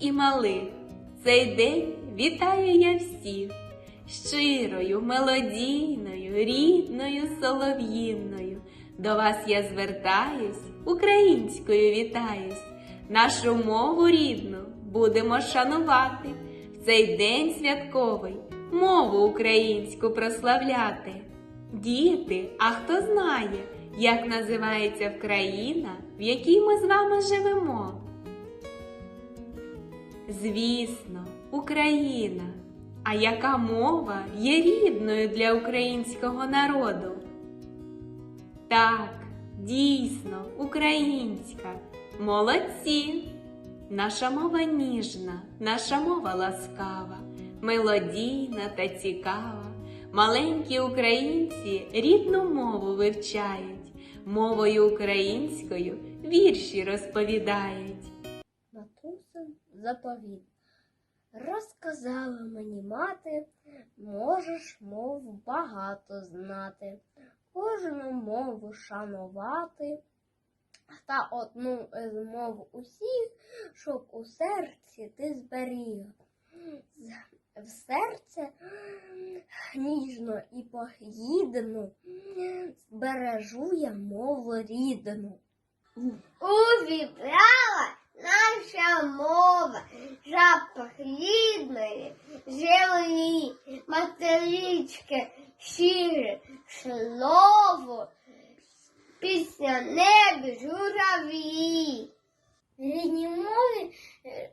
і малих. Цей день вітаю я всіх щирою, мелодійною, рідною солов'їною. До вас я звертаюсь, українською вітаюсь. Нашу мову рідну будемо шанувати. В цей день святковий мову українську прославляти. Діти, а хто знає, як називається країна, в якій ми з вами живемо? Звісно, Україна. А яка мова є рідною для українського народу? Так, дійсно, українська. Молодці! Наша мова ніжна, наша мова ласкава, мелодійна та цікава. Маленькі українці рідну мову вивчають, мовою українською вірші розповідають. Заповіт. Розказала мені мати, можеш мову багато знати, кожну мову шанувати, та одну з мов усіх, щоб у серці ти зберіг. В серце ніжно і погідно збережу я мову рідну. Увібрала наша мова, запах рідної землі, матерички, щире слово, пісня небі, журавлі. В рідній мові е,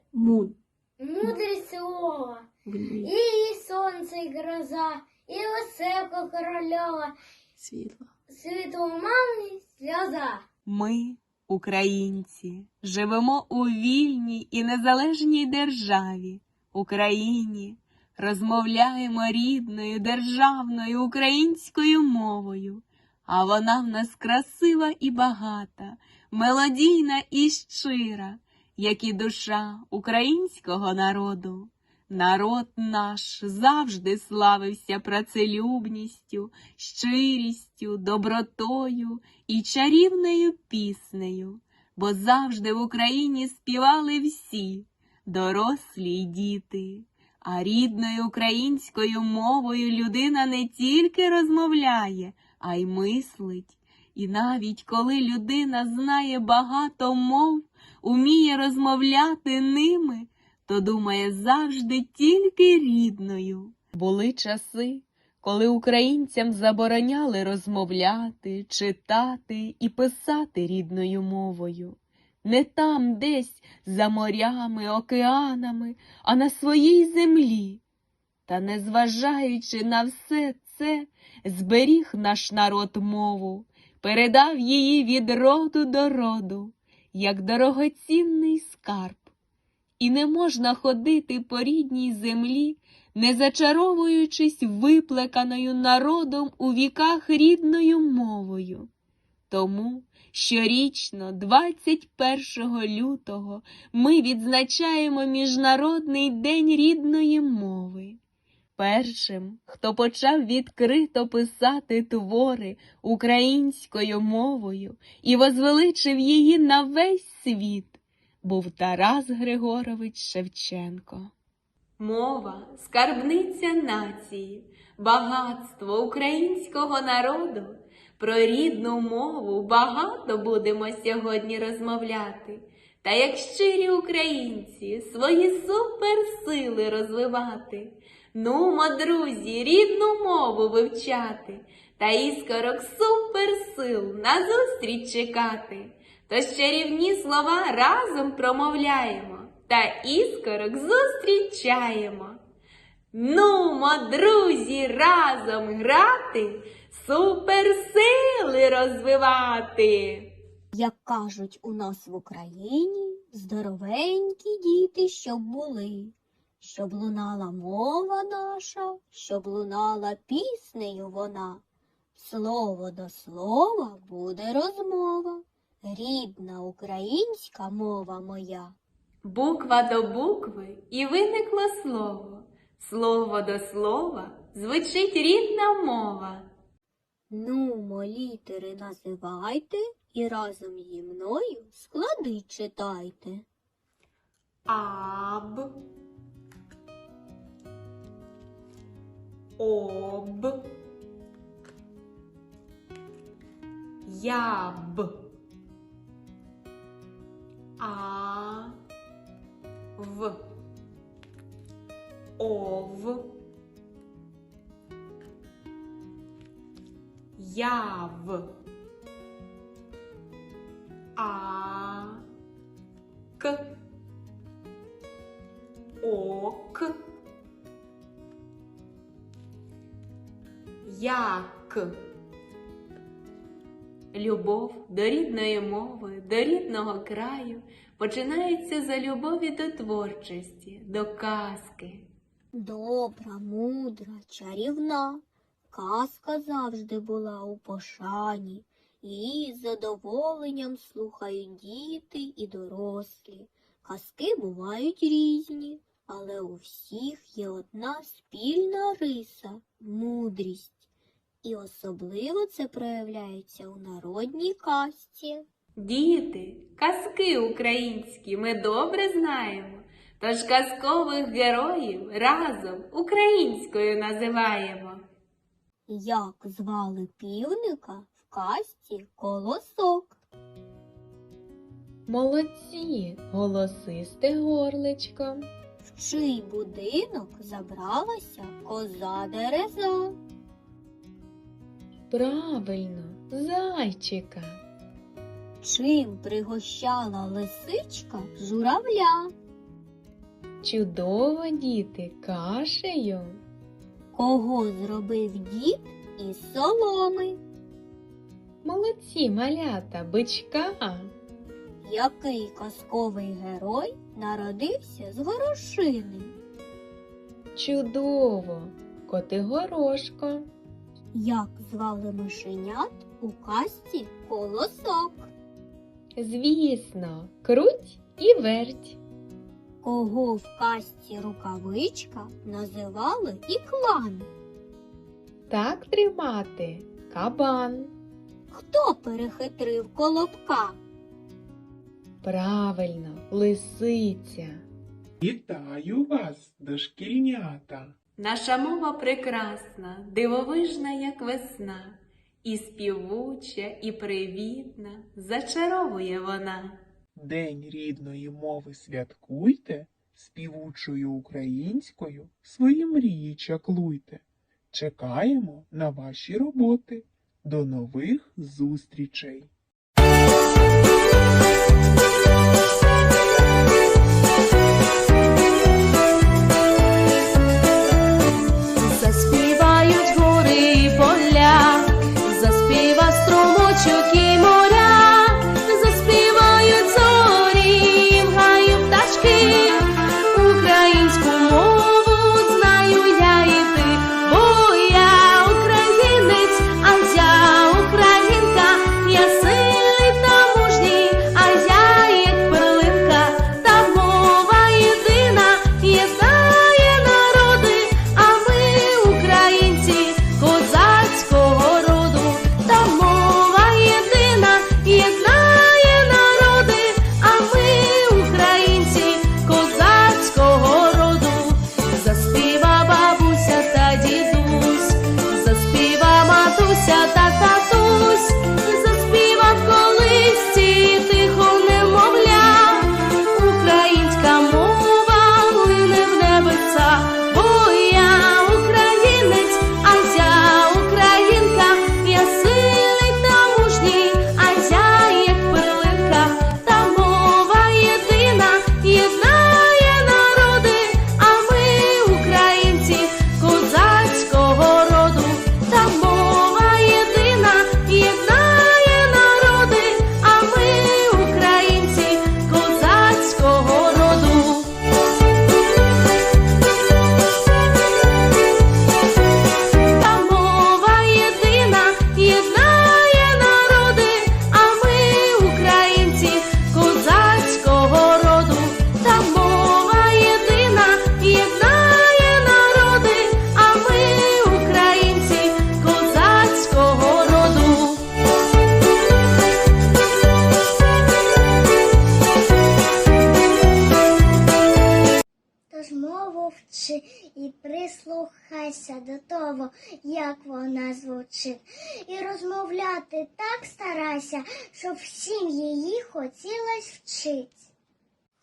мудрі слова, і сонце, і гроза, і веселка корольова, Світло. світло мами сльоза. Ми, українці, живемо у вільній і незалежній державі, Україні, розмовляємо рідною державною українською мовою, а вона в нас красива і багата, мелодійна і щира, як і душа українського народу. Народ наш завжди славився працелюбністю, щирістю, добротою і чарівною піснею, бо завжди в Україні співали всі, дорослі й діти. А рідною українською мовою людина не тільки розмовляє, а й мислить. І навіть коли людина знає багато мов, уміє розмовляти ними, то думає завжди тільки рідною. Були часи, коли українцям забороняли розмовляти, читати і писати рідною мовою. Не там десь за морями, океанами, а на своїй землі. Та незважаючи на все це, зберіг наш народ мову, передав її від роду до роду, як дорогоцінний скарб. І не можна ходити по рідній землі, не зачаровуючись виплеканою народом у віках рідною мовою. Тому щорічно, 21 лютого, ми відзначаємо Міжнародний день рідної мови. Першим, хто почав відкрито писати твори українською мовою і возвеличив її на весь світ, був Тарас Григорович Шевченко. Мова скарбниця нації, багатство українського народу. Про рідну мову багато будемо сьогодні розмовляти. Та як щирі українці свої суперсили розвивати. Нумо, друзі, рідну мову вивчати та іскорок суперсил назустріч чекати. Тож чарівні слова разом промовляємо та іскорок зустрічаємо. Нумо, друзі, разом грати, суперсили розвивати. Як кажуть у нас в Україні, здоровенькі діти, щоб були, щоб лунала мова наша, щоб лунала піснею вона. Слово до слова буде розмова, рідна українська мова моя. Буква до букви і виникло слово. Слово до слова звучить рідна мова. Ну, літери називайте і разом зі мною склади читайте. Аб. Об. Яб. А. В. Ов. Яв. А. К. Ок. Як. Любов до рідної мови, до рідного краю починається за любові до творчості, до казки. Добра, мудра, чарівна. Казка завжди була у пошані. Її з задоволенням слухають діти і дорослі. Казки бувають різні, але у всіх є одна спільна риса мудрість. І особливо це проявляється у народній казці. Діти, казки українські ми добре знаємо, тож казкових героїв разом українською називаємо. Як звали півника в казці колосок. Молодці, голосисте горличко. В чий будинок забралася коза дереза? Правильно, зайчика. Чим пригощала лисичка журавля? Чудово, діти, кашею. Кого зробив дід із соломи? Молодці, малята, бичка. Який казковий герой народився з горошини? Чудово, Котигорошко. Як звали мишенят у казці колосок? Звісно, круть і верть. Кого в казці рукавичка називали і клан? Так тримати кабан. Хто перехитрив колобка? Правильно, лисиця. Вітаю вас, дошкільнята! Наша мова прекрасна, дивовижна, як весна, і співуча, і привітна, зачаровує вона. День рідної мови святкуйте, співучою українською свої мрії чаклуйте. Чекаємо на ваші роботи. До нових зустрічей! До як вона звучить. І розмовляти так старайся, щоб всім її хотілось вчить.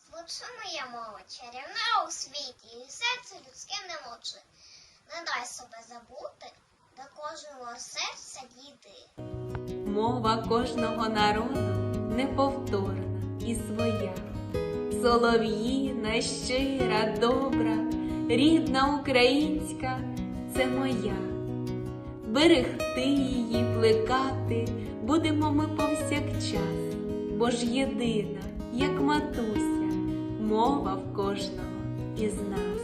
Звучи моя мова, чарівна у світі, і серце людське не мовчи. Не дай себе забути, до кожного серця дійди. Мова кожного народу неповторна і своя. Солов'їна, щира, добра, рідна українська це моя. Берегти її, плекати будемо ми повсякчас, бо ж єдина, як матуся, мова в кожного із нас.